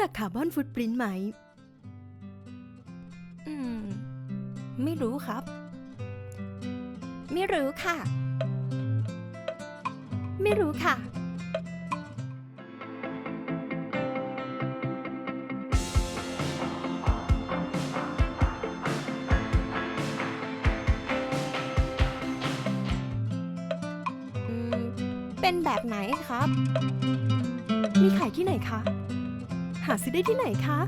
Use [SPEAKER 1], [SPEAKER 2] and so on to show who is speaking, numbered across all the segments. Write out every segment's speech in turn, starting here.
[SPEAKER 1] จักคาร์บอนฟุตปรินท์ไหม
[SPEAKER 2] อืม ไม่รู้ครับ ไม่รู้ค่ะ ไม่รู้ค่ะ อืม เป็นแบบไหนครับ
[SPEAKER 1] มีขายที่ไหนคะ หาซื้อได้ที่ไหนคะ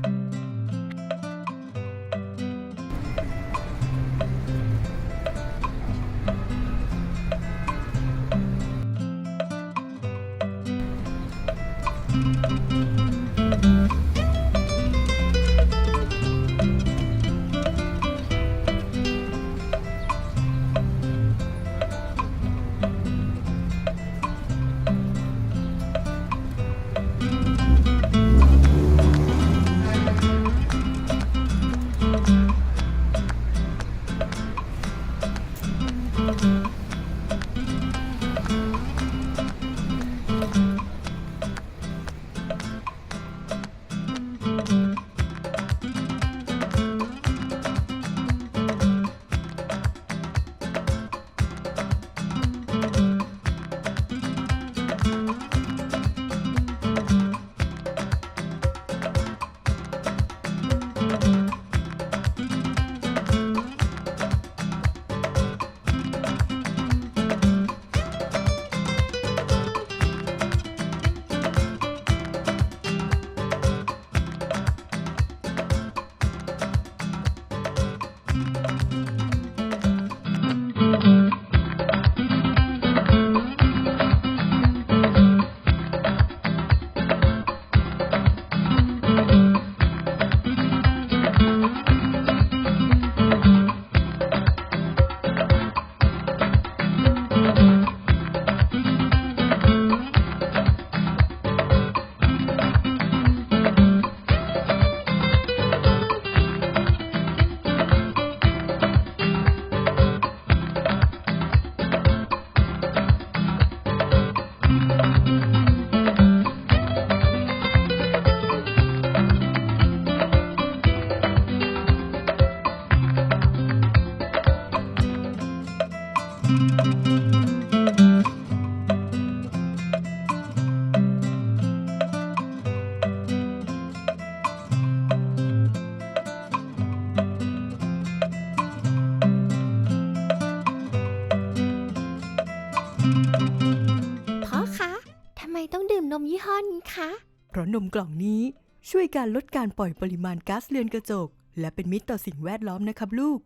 [SPEAKER 1] ราะนมกล่องนี้ช่วยการลดการปล่อยปริมาณก๊าซเรือนกระจก และเป็นมิตรต่อสิ่งแวดล้อมนะครับลูก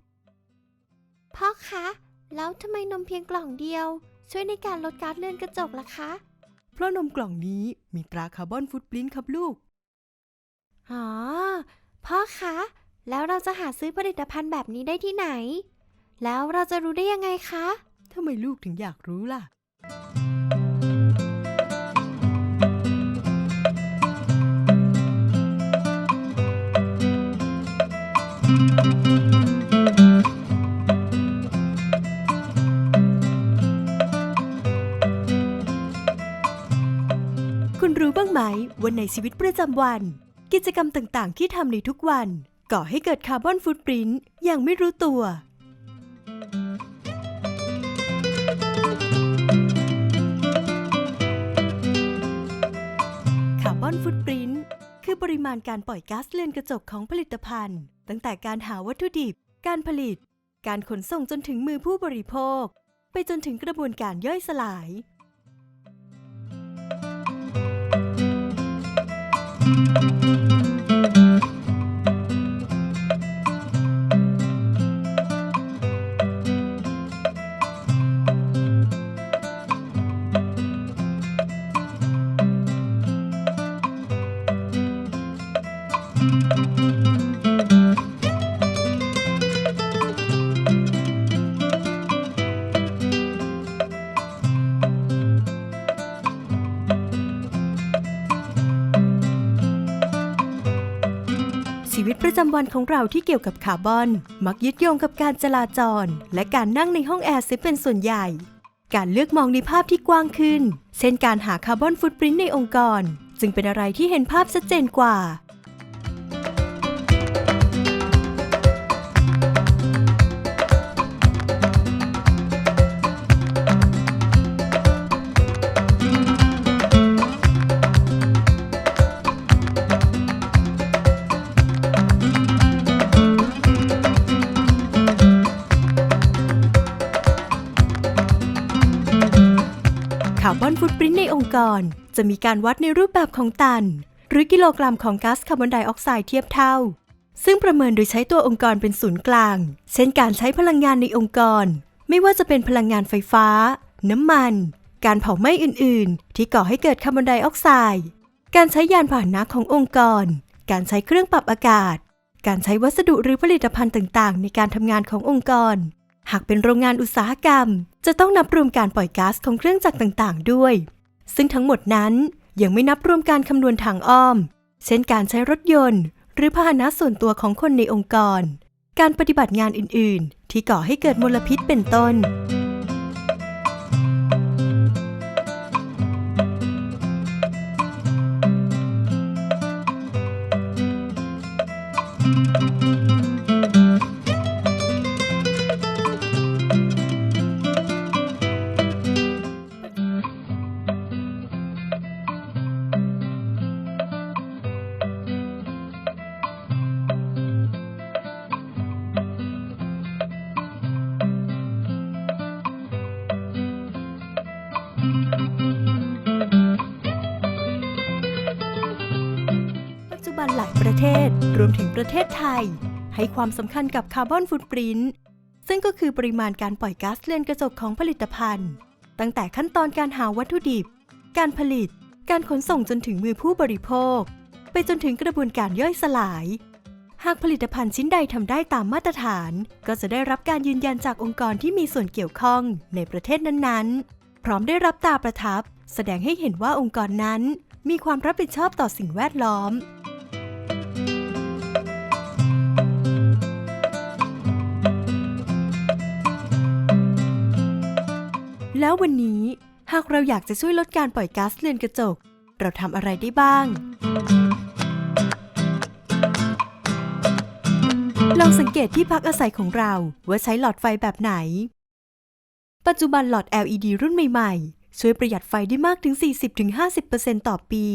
[SPEAKER 2] พ่อคะ แล้วทำไมนมเพียงกล่องเดียว ช่วยในการลดก๊าซเรือนกระจกล่ะคะ
[SPEAKER 1] เพราะนมกล่องนี้มีตราคาร์บอนฟุตปรินท์ครับลูก
[SPEAKER 2] อ๋อ พ่อคะ แล้วเราจะหาซื้อผลิตภัณฑ์แบบนี้ได้ที่ไหน แล้วเราจะรู้ได้ยังไงคะ
[SPEAKER 1] ทำไมลูกถึงอยากรู้ล่ะ ในชีวิตประจำวัน กิจกรรมต่างๆ ที่ทำในทุกวัน ก่อให้เกิดคาร์บอนฟุตปรินท์อย่างไม่รู้ตัว คาร์บอนฟุตปรินท์คือปริมาณการปล่อยก๊าซเรือนกระจกของผลิตภัณฑ์ ตั้งแต่การหาวัตถุดิบ การผลิต การขนส่งจนถึงมือผู้บริโภค ไปจนถึงกระบวนการย่อยสลาย ชีวิตประจำวันของเราที่เกี่ยวกับคาร์บอน มักยึดโยงกับการจราจร และการนั่งในห้องแอร์เสียเป็นส่วนใหญ่ การเลือกมองในภาพที่กว้างขึ้น เช่นการหาคาร์บอนฟุตปรินต์ในองค์กร จึงเป็นอะไรที่เห็นภาพชัดเจนกว่า บอนฟุตปรินในองค์กร จะมีการวัดในรูปแบบของตัน หรือกิโลกรัมของก๊าซคาร์บอนไดออกไซด์เทียบเท่า ซึ่งประเมินโดยใช้ตัวองค์กรเป็นศูนย์กลาง เช่นการใช้พลังงานในองค์กร ไม่ว่าจะเป็นพลังงานไฟฟ้า น้ำมัน การเผาไหม้อื่น ๆ ที่ก่อให้เกิดคาร์บอนไดออกไซด์การใช้ยานพาหนะขององค์กร การใช้เครื่องปรับอากาศ การใช้วัสดุหรือผลิตภัณฑ์ต่าง ๆ ในการทำงานขององค์กร หากเป็นโรงงานอุตสาหกรรม จะต้องนับรวมการปล่อยก๊าซของเครื่องจักรต่างๆ ด้วย ซึ่งทั้งหมดนั้นยังไม่นับรวมการคำนวณทางอ้อม เช่นการใช้รถยนต์ หรือพาหนะส่วนตัวของคนในองค์กร การปฏิบัติงานอื่น ๆ ที่ก่อให้เกิดมลพิษเป็นต้นปั เทศรวมถึงประเทศไทย ให้ความสำคัญกับคาร์บอนฟุตปรินท์ซึ่งก็คือปริมาณการปล่อยก๊าซเรือนกระจกของผลิตภัณฑ์ ตั้งแต่ขั้นตอนการหาวัตถุดิบ การผลิต การขนส่งจนถึงมือผู้บริโภค ไปจนถึงกระบวนการย่อยสลาย หากผลิตภัณฑ์ชิ้นใดทำได้ตามมาตรฐาน ก็จะได้รับการยืนยันจากองค์กรที่มีส่วนเกี่ยวข้องในประเทศนั้นๆ พร้อมได้รับตาประทับ แสดงให้เห็นว่าองค์กรนั้นมีความรับผิดชอบต่อสิ่งแวดล้อม แล้ววันนี้หากเราอยากจะช่วยลดการปล่อยก๊าซเรือนกระจก เราทำอะไรได้บ้าง ลองสังเกตที่พักอาศัยของเราว่าใช้หลอดไฟแบบไหน ปัจจุบันหลอด LED รุ่นใหม่ ๆ ช่วยประหยัดไฟได้มากถึง 40-50%ต่อปี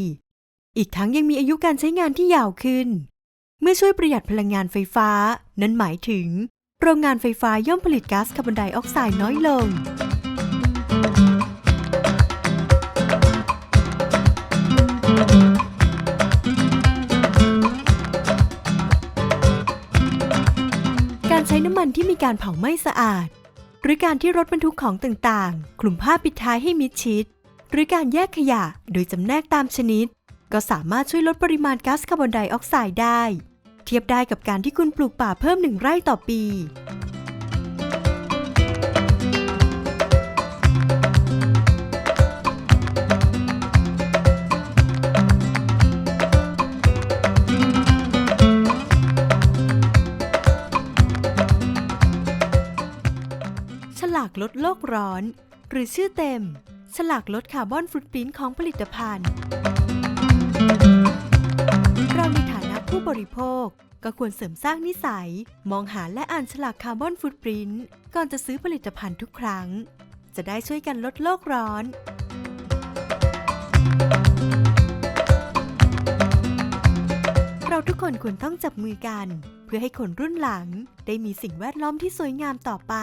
[SPEAKER 1] อีกทั้งยังมีอายุการใช้งานที่ยาวขึ้น เมื่อช่วยประหยัดพลังงานไฟฟ้า นั้นหมายถึง โรงงานไฟฟ้าย่อมผลิตก๊าซคาร์บอนไดออกไซด์น้อยลง การเผาไหม้สะอาด หรือการที่รถบรรทุกของต่างๆ คลุมผ้าปิดท้ายให้มิดชิด หรือการแยกขยะโดยจำแนกตามชนิด ก็สามารถช่วยลดปริมาณก๊าซคาร์บอนไดออกไซด์ได้ เทียบได้กับการที่คุณปลูกป่าเพิ่มหนึ่งไร่ต่อปี ลดโลกร้อน หรือชื่อเต็ม ฉลากลดคาร์บอนฟุตปรินท์ของผลิตภัณฑ์ เราในฐานะผู้บริโภคก็ควรเสริมสร้างนิสัย มองหาและอ่านฉลากคาร์บอนฟุตปรินท์ก่อนจะซื้อผลิตภัณฑ์ทุกครั้ง จะได้ช่วยกันลดโลกร้อนเราทุกคนควรต้องจับมือกัน เพื่อให้คนรุ่นหลังได้มีสิ่งแวดล้อมที่สวยงามต่อไป